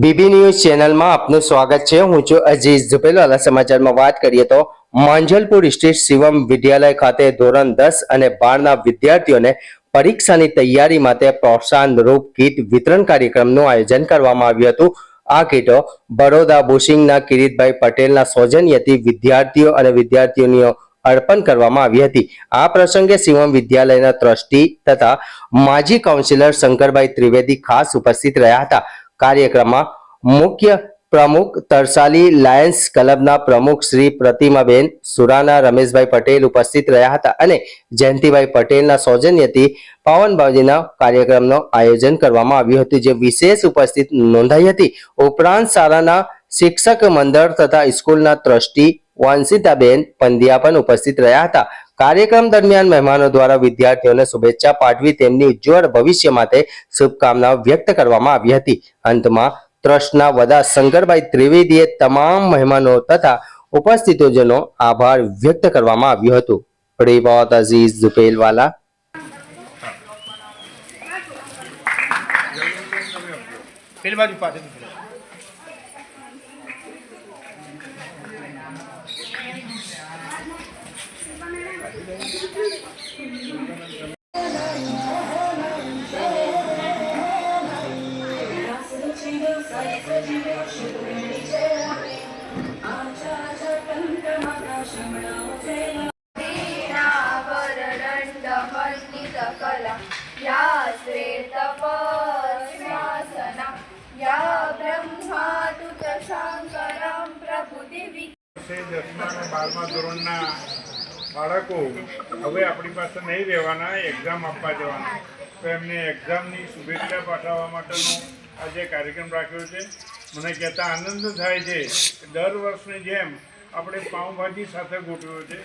BB news ચેનલમાં આપનું સ્વાગત છે. હું છું અજીઝ ઝુપેલવાલા સમાચારમાં વાત કરીએ તો માંજલપુર સ્ટેટ શિવમ વિદ્યાલય ખાતે ધોરણ દસ અને બારના વિદ્યાર્થીઓને પરીક્ષાની તૈયારી માટે પ્રોત્સાહનરૂપ કીટ વિતરણ કાર્યક્રમનું આયોજન કરવામાં આવ્યું હતું. આ કીટો બરોડા બુશિંગના કિરીટભાઈ પટેલના સૌજન્યથી વિદ્યાર્થીઓ અને વિદ્યાર્થીઓની અર્પણ કરવામાં આવી હતી. આ પ્રસંગે શિવમ વિદ્યાલયના ટ્રસ્ટી તથા માજી કાઉન્સિલર શંકરભાઈ ત્રિવેદી ખાસ ઉપસ્થિત રહ્યા હતા. કાર્યક્રમમાં મુખ્ય પ્રમુખ તરસાલી લાયન્સ ક્લબના પ્રમુખ શ્રી પ્રતિમાબેન, સુરાના રમેશભાઈ પટેલ ઉપસ્થિત રહ્યા હતા અને જયંતિભાઈ પટેલના સૌજન્યથી પાવનબાજીના કાર્યક્રમનું આયોજન કરવામાં આવ્યું હતું, જે વિશેષ ઉપસ્થિત નોંધાઈ હતી. ઉપરાંત શાળાના શિક્ષક મંડળ તથા સ્કૂલના ટ્રસ્ટી વંશિતાબેન પંડ્યા પણ ઉપસ્થિત રહ્યા હતા. કાર્યક્રમ દરમિયાન મહેમાનો દ્વારા વિદ્યાર્થીઓને શુભેચ્છા પાઠવી તેમની ઉજ્જવળ ભવિષ્ય માટે શુભકામનાઓ વ્યક્ત કરવામાં આવી હતી. અંતમાં ટ્રસ્ટના વડા શંકરભાઈ ત્રિવેદીએ તમામ મહેમાનો તથા ઉપસ્થિતોજનો આભાર વ્યક્ત કરવામાં આવ્યો હતો. રિવોત અઝીઝ ઝુપેલવાલા. પેલી બાજુ પાછળ वीणावरदण्डमण्डितकला या श्वेतपद्मासना या ब्रह्मादुतशाङ्करं प्रभुदिवि છે દસમા અને બારમા ધોરણના બાળકો હવે આપણી પાસે નહીં રહેવાના એક્ઝામ આપવા જવાના તો એમને એક્ઝામની શુભેચ્છા પાઠવવા માટેનો આજે કાર્યક્રમ રાખ્યો છે મને કહેતા આનંદ થાય છે કે દર વર્ષની જેમ આપણે પાઉંભાજી સાથે ગોઠવ્યો છે.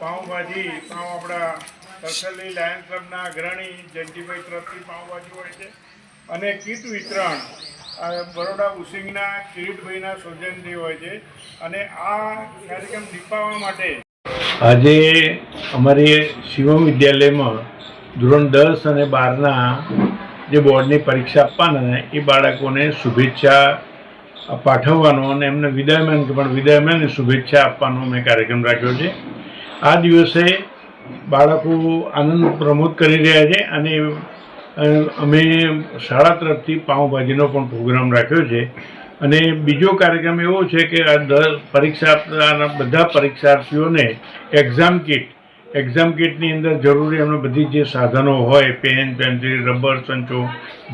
પાઉંભાજી, પાઉં આપણા તરસલી લાયન્સ ક્લબના અગ્રણી જયંતિભાઈ તરફથી પાઉંભાજી હોય છે. અને કીટ વિતરણ બરોડા ઉસિંગના કિરીટભાઈના સૌજન્યથી હોય છે. અને આ કાર્યક્રમ દીપાવવા માટે આજે અમારી શિવમ વિદ્યાલયમાં ધોરણ દસ અને બારના જે બોર્ડની પરીક્ષા આપવાના એ બાળકોને શુભેચ્છા પાઠવવાનો અને એમને વિદાયમાન પણ વિદાયમાન શુભેચ્છા આપવાનો મેં કાર્યક્રમ રાખ્યો છે. આ દિવસે બાળકો આનંદ પ્રમોદ કરી રહ્યા છે અને અમે શાળા તરફથી પાઉંભાજીનો પણ પ્રોગ્રામ રાખ્યો છે. અને બીજો કાર્યક્રમ એવો છે કે આ દર પરીક્ષા બધા પરીક્ષાર્થીઓને એક્ઝામ કીટ એક્ઝામ કિટની અંદર જરૂરી એમને બધી જે સાધનો હોય પેન પેન્સિલ રબર સંચો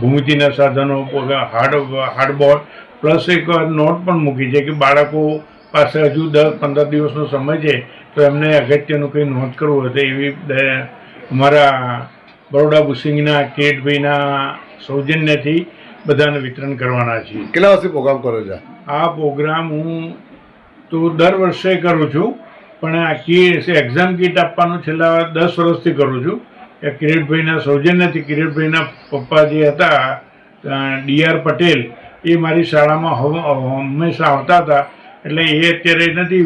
ભૂમિતિના સાધનો હાર્ડ હાર્ડબોર્ડ પ્લસ એક નોટ પણ મૂકી છે કે બાળકો પાસે હજુ દસ પંદર દિવસનો સમય છે તો એમને અગત્યનું કંઈ નોંધ કરવું હોય તો એવી અમારા બરોડા બુસિંગના કેટભાઈના સૌજન્યથી બધાને વિતરણ કરવાના છીએ. કેટલા વર્ષે પ્રોગ્રામ કરો છો? આ પ્રોગ્રામ હું તો દર વર્ષે કરું છું. પણ આ કીટ એક્ઝામ કીટ આપવાનું છેલ્લા દસ વર્ષથી કરું છું. એ કિરીટભાઈના સૌજન્યથી કિરીટભાઈના પપ્પા જે હતા ડી આર પટેલ, એ મારી શાળામાં હંમેશા આવતા હતા. એટલે એ અત્યારે નથી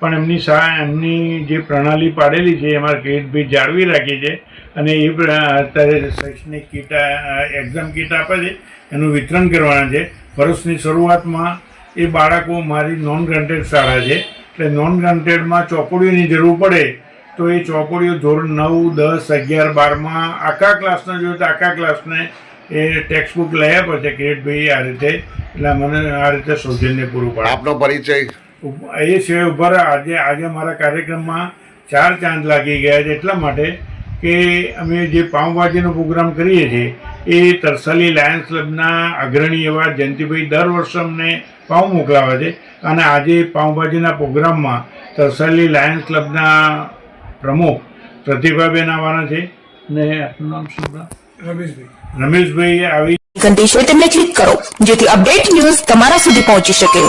પણ એમની શા, એમની જે પ્રણાલી પાડેલી છે, એ મારા કિરીટભાઈ જાળવી રાખી છે. અને એ અત્યારે શૈક્ષણિક કીટ એક્ઝામ કીટ આપે છે, એનું વિતરણ કરવાના છે. વર્ષની શરૂઆતમાં એ બાળકો મારી નોન ગ્રાન્ટેડ શાળા છે. એટલે નોન ગ્રાન્ટેડમાં ચોપડીઓની જરૂર પડે તો એ ચોપડીઓ ધોરણ નવ દસ અગિયાર બારમાં આખા ક્લાસના જોઈએ તો આખા ક્લાસને એ ટેક્સ્ટ બુક લઈ આપે છે કિરીટભાઈ આ રીતે એટલે મને આ રીતે સૌજન્ય પૂરું પાડે આપનો પરિચય એ સિવાય ઊભા. આજે આજે મારા કાર્યક્રમમાં ચાર ચાંદ લાગી ગયા છે એટલા માટે કે અમે જે પાઉંભાજીનો પ્રોગ્રામ કરીએ છીએ એ તરસાલી લાયન્સ ક્લબના અગ્રણી એવા જયંતિભાઈ દર વર્ષે અમને પાઉં મોકલાવે છે. અને આજે પાઉંભાજીના પ્રોગ્રામમાં તરસાલી લાયન્સ ક્લબના પ્રમુખ પ્રતિભાબેન આવવાના છે. ને આપનું નામ શું રમેશભાઈ. રમેશભાઈ આવી છે તેમને ક્લિક કરો જેથી અપડેટ ન્યૂઝ તમારા સુધી પહોંચી શકે.